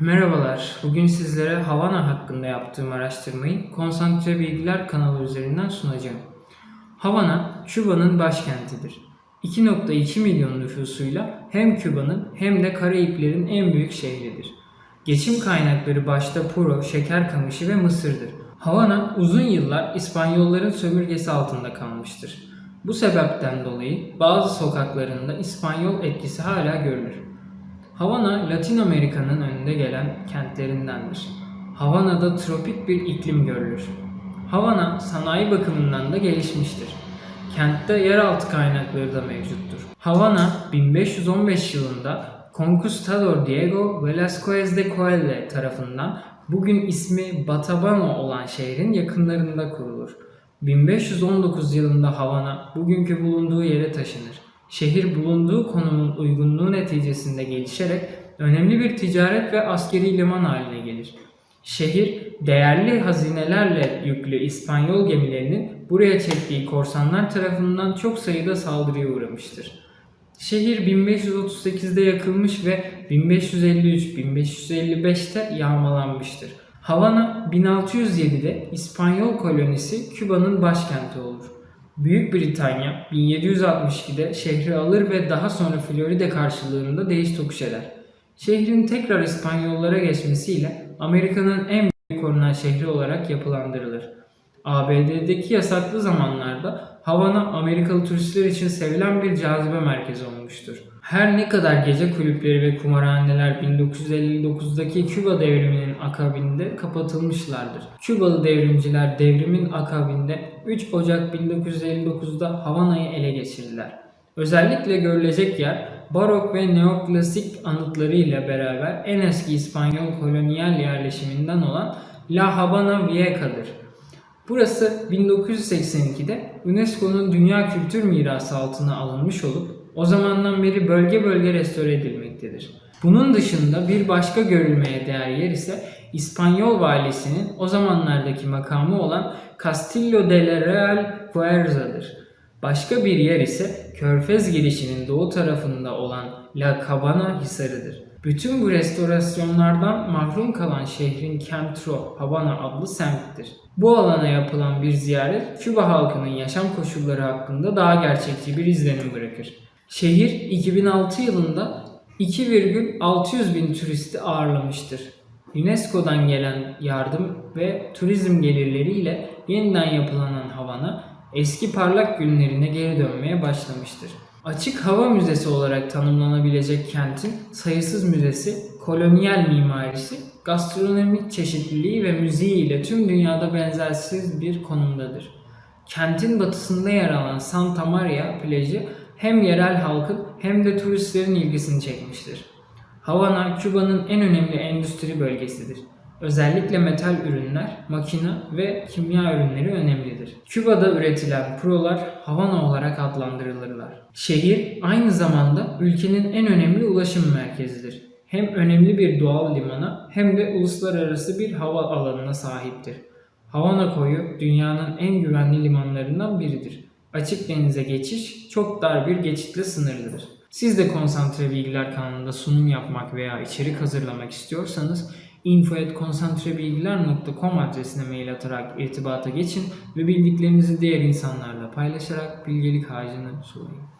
Merhabalar, bugün sizlere Havana hakkında yaptığım araştırmayı Konsantre Bilgiler kanalı üzerinden sunacağım. Havana, Küba'nın başkentidir. 2.2 milyon nüfusuyla hem Küba'nın hem de Karayiplerin en büyük şehridir. Geçim kaynakları başta puro, şeker kamışı ve mısırdır. Havana uzun yıllar İspanyolların sömürgesi altında kalmıştır. Bu sebepten dolayı bazı sokaklarında İspanyol etkisi hala görülür. Havana, Latin Amerika'nın önünde gelen kentlerindendir. Havana'da tropik bir iklim görülür. Havana, sanayi bakımından da gelişmiştir. Kentte yeraltı kaynakları da mevcuttur. Havana, 1515 yılında Conquistador Diego Velázquez de Coelho tarafından bugün ismi Batabano olan şehrin yakınlarında kurulur. 1519 yılında Havana bugünkü bulunduğu yere taşınır. Şehir bulunduğu konumun uygunluğu neticesinde gelişerek önemli bir ticaret ve askeri liman haline gelir. Şehir değerli hazinelerle yüklü İspanyol gemilerinin buraya çektiği korsanlar tarafından çok sayıda saldırıya uğramıştır. Şehir 1538'de yakılmış ve 1553-1555'te yağmalanmıştır. Havana 1607'de İspanyol kolonisi Küba'nın başkenti olur. Büyük Britanya 1762'de şehri alır ve daha sonra Florida karşılığında değiş tokuş eder. Şehrin tekrar İspanyollara geçmesiyle Amerika'nın en büyük korunan şehri olarak yapılandırılır. ABD'deki yasaklı zamanlarda Havana Amerikalı turistler için sevilen bir cazibe merkezi olmuştur. Her ne kadar gece kulüpleri ve kumarhaneler 1959'daki Küba devriminin akabinde kapatılmışlardır. Kübalı devrimciler devrimin akabinde 3 Ocak 1959'da Havana'yı ele geçirdiler. Özellikle görülecek yer barok ve neoklasik anıtlarıyla beraber en eski İspanyol kolonyal yerleşiminden olan La Habana Vieja'dır. Burası 1982'de UNESCO'nun Dünya Kültür Mirası altına alınmış olup o zamandan beri bölge bölge restore edilmektedir. Bunun dışında bir başka görülmeye değer yer ise İspanyol valisinin o zamanlardaki makamı olan Castillo de la Real Fuerza'dır. Başka bir yer ise Körfez girişinin doğu tarafında olan La Cabana Hisarı'dır. Bütün bu restorasyonlardan mahrum kalan şehrin Kentro, Havana adlı semttir. Bu alana yapılan bir ziyaret Küba halkının yaşam koşulları hakkında daha gerçekçi bir izlenim bırakır. Şehir 2006 yılında 2,600 bin turisti ağırlamıştır. UNESCO'dan gelen yardım ve turizm gelirleriyle yeniden yapılanan Havana eski parlak günlerine geri dönmeye başlamıştır. Açık hava müzesi olarak tanımlanabilecek kentin sayısız müzesi, kolonyal mimarisi, gastronomik çeşitliliği ve müziği ile tüm dünyada benzersiz bir konumdadır. Kentin batısında yer alan Santa Maria plajı hem yerel halkın hem de turistlerin ilgisini çekmiştir. Havana, Küba'nın en önemli endüstri bölgesidir. Özellikle metal ürünler, makina ve kimya ürünleri önemlidir. Küba'da üretilen prolar Havana olarak adlandırılırlar. Şehir aynı zamanda ülkenin en önemli ulaşım merkezidir. Hem önemli bir doğal limana hem de uluslararası bir hava alanına sahiptir. Havana koyu dünyanın en güvenli limanlarından biridir. Açık denize geçiş çok dar bir geçitle sınırlıdır. Siz de Konsantre Bilgiler kanalında sunum yapmak veya içerik hazırlamak istiyorsanız info.konsantrebilgiler.com adresine mail atarak irtibata geçin ve bildiklerinizi diğer insanlarla paylaşarak bilgelik ağacını sulayın.